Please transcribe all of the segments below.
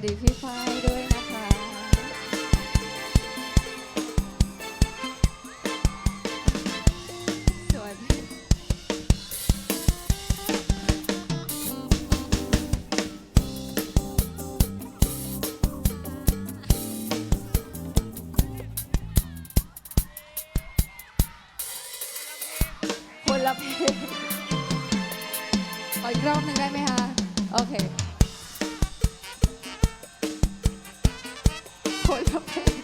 วัสดีพี่ฝ้ายด้วยนะคะสวัสดีคนละเพลงขออีกรอบหนึ่งได้ไหมคะ โอเค คนละเพลง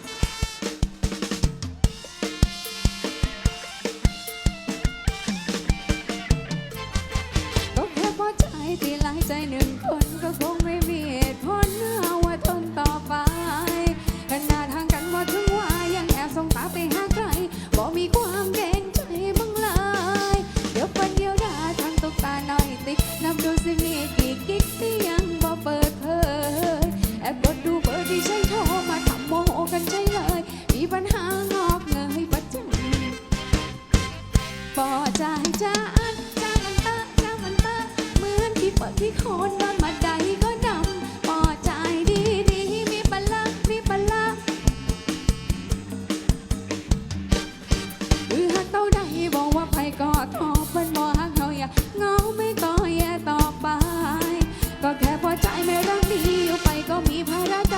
ก็แค่พอใจที่หลายใจหนึ่ง คนนอนมาใดก็ดำปอใจดีดีมีปลาละมีปลาละคือหักเต้าใดบอกว่าไผก็ทอเป็นบ่หักเขาอย่าเงาไม่ต่อแย่ต่อไป ก็แค่พอใจไม่รักดีอยู่ไปก็มีภาระใจ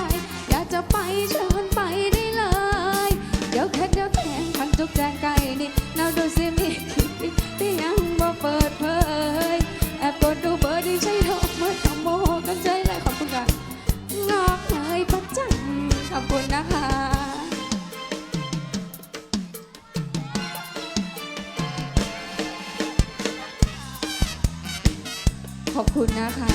อยากจะไปเชิญไปได้เลย เดี๋ยวแค่เดี๋ยวแทงทางจุกแจงไก่นี่นาดูสิ ขอบคุณนะคะ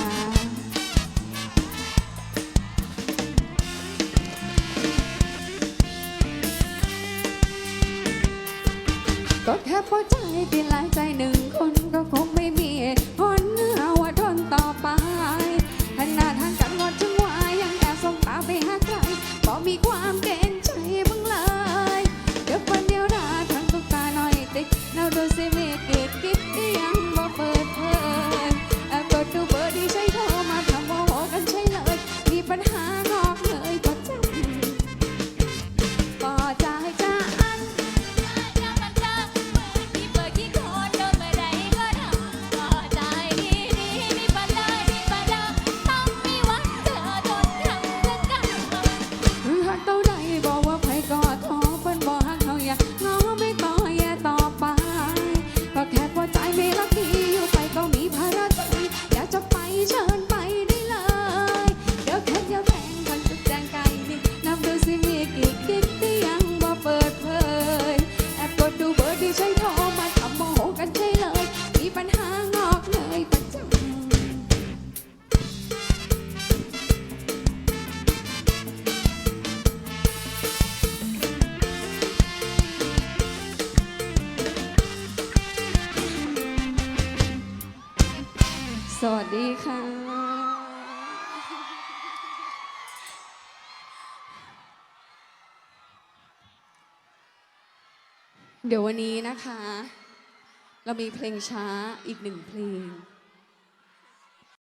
ก็แค่พอใจที่หลายใจหนึ่งคนก็คงไม่มีหตุผลเอาว่าทนต่อไปขนาดทางกันหมดจังหวะยังแอบส่งตาไปหาใครบอกมีความเก สวัสดีค่ะ เดี๋ยววันนี้นะคะ เรามีเพลงช้าอีกหนึ่งเพลง